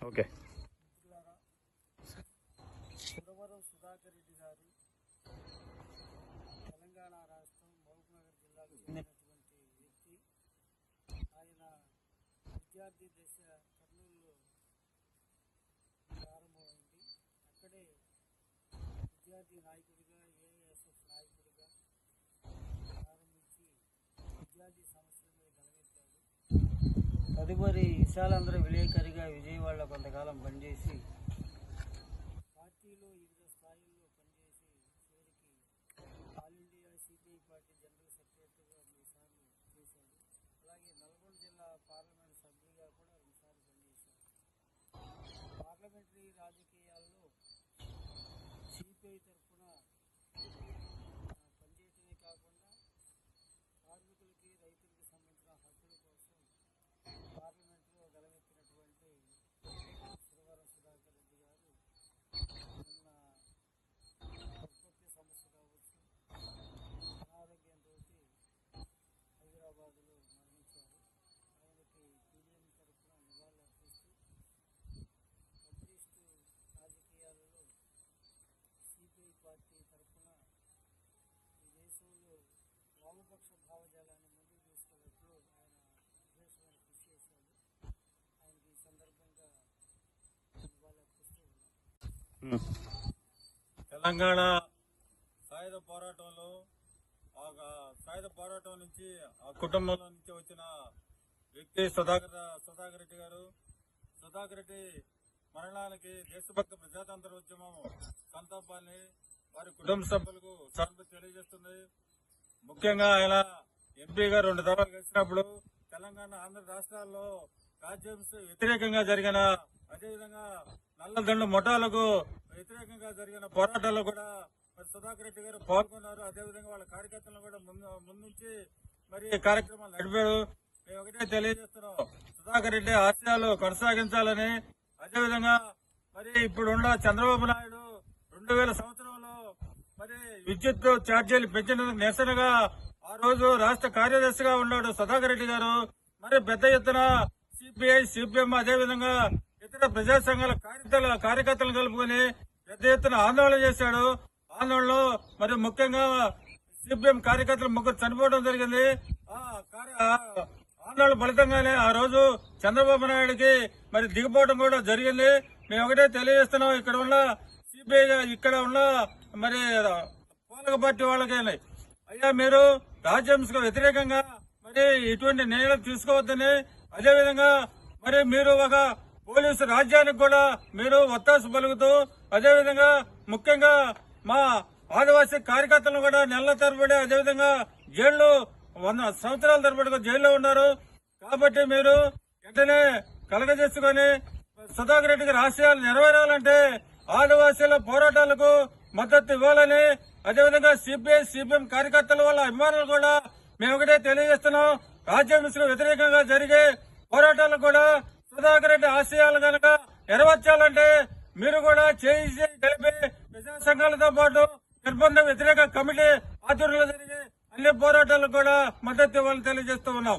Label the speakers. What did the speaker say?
Speaker 1: Okay.
Speaker 2: మిత్రులారా, సురవరం సుధాకర్ రెడ్డి గారు తెలంగాణ రాష్ట్రం మహబూబ్నగర్ జిల్లాకు చెందినటువంటి వ్యక్తి. ఆయన విద్యార్థి దశ కర్నూలులో ప్రారంభమైంది. అక్కడే విద్యార్థి నాయకుడిగా ఏఎస్ఎఫ్ నాయకుడిగా ప్రారంభించి విద్యార్థి సమస్యల మీద గలవెత్తాడు తదుపరి విశాలాంధ్ర విలేకరిగా విజయవాడలో కొంతకాలం పనిచేసి పార్టీలో వివిధ స్థాయిల్లో పనిచేసి చివరికి all India CPI party general సెక్రటరీగా రెండుసార్లు చేశాడు. అలాగే నల్గొండ జిల్లా పార్లమెంట్ సభ్యులుగా కూడా రెండుసార్లు పనిచేశారు పార్లమెంటరీ రాజకీయాల్లో సిపిఐ తరఫున వామపక్ష భావజాలాన్ని ముందుకు తీసుకెళ్ళట్లు ఆయన విశేషమైన కృషి చేశాడు. ఆయనకి ఈ సందర్భంగా
Speaker 3: తెలంగాణ సాయుధ పోరాటంలో ఆ సాయుధ పోరాటం నుంచి ఆ కుటుంబంలో నుంచి వచ్చిన వ్యక్తి సుధాకర్ సుధాకర్ రెడ్డి గారు. సుధాకర్ రెడ్డి మరణానికి దేశభక్త ప్రజాతంత్ర ఉద్యమం సంతాపాన్ని వారి కుటుంబ సభ్యులకు సానుభూతి తెలియజేస్తుంది. ముఖ్యంగా ఆయన ఎంపీగా రెండు దఫాలు గెలిచినప్పుడు తెలంగాణ ఆంధ్ర రాష్ట్రాల్లో రాజ్యం వ్యతిరేకంగా జరిగిన అదేవిధంగా నల్లదండు ముఠాలకు వ్యతిరేకంగా జరిగిన పోరాటాల్లో కూడా మరి సుధాకర్ రెడ్డి గారు పాల్గొన్నారు. అదేవిధంగా వాళ్ళ కార్యకర్తలను కూడా ముందు ముందుంచి మరి కార్యక్రమాలు నడిపారు. మేము ఒకటే తెలియజేస్తున్నాం. సుధాకర్ రెడ్డి ఆశయాలు కొనసాగించాలని. అదేవిధంగా మరి ఇప్పుడున్న చంద్రబాబు నాయుడు రెండు వేల సంవత్సరం విద్యుత్ ఛార్జీలు పెంచినందుకు నిరసనగా ఆ రోజు రాష్ట్ర కార్యదర్శిగా ఉన్నాడు సుధాకర్ రెడ్డి గారు. మరి పెద్ద ఎత్తున సిపిఐ సిపిఎం అదేవిధంగా ఇతర ప్రజా సంఘాల కార్యకర్తల కార్యకర్తలను కలుపుకొని పెద్ద ఎత్తున ఆందోళన చేశాడు. ఆందోళనలో మరి ముఖ్యంగా సిపిఎం కార్యకర్తలు ముగ్గురు చనిపోవడం జరిగింది. ఆ కార్య- ఆందోళన ఫలితంగానే ఆ రోజు చంద్రబాబు నాయుడుకి మరి దిగిపోవడం కూడా జరిగింది. మేము ఒకటే తెలియజేస్తున్నాం ఇక్కడ ఉన్న సిపిఐ ఇక్కడ ఉన్న మరి పాలక పార్టీ వాళ్ళకి అయ్యా మీరు రాజ్యాంశకు వ్యతిరేకంగా మరి ఇటువంటి నిర్ణయాలు తీసుకోవద్దని అదేవిధంగా మరి మీరు ఒక పోలీసు రాజ్యానికి కూడా మీరు ఒత్తాసు పలుకుతూ అదేవిధంగా ముఖ్యంగా మా ఆదివాసీ కార్యకర్తలను కూడా నెలల తరబడి అదేవిధంగా జైల్లో వంద సంవత్సరాల తరబడి జైల్లో ఉన్నారు. కాబట్టి మీరు వెంటనే కలగజేసుకొని సుధాకర్ రెడ్డికి గారి నెరవేరాలంటే ఆదివాసీల పోరాటాలకు మద్దతు ఇవ్వాలని అదేవిధంగా సిపిఐ సిపిఎం కార్యకర్తల వల్ల అభిమానులు కూడా మేము ఒకటే తెలియజేస్తున్నాం. రాజ్యాంశకు వ్యతిరేకంగా జరిగే పోరాటాలు కూడా సుధాకర్ రెడ్డి ఆశయాలు గనక నెరవేర్చాలంటే మీరు కూడా చేయి చేయి కలిపి ప్రజా సంఘాలతో పాటు నిర్బంధ వ్యతిరేక కమిటీ ఆధ్వర్యంలో జరిగే అన్ని పోరాటాలకు కూడా మద్దతు ఇవ్వాలని తెలియజేస్తూ ఉన్నాం.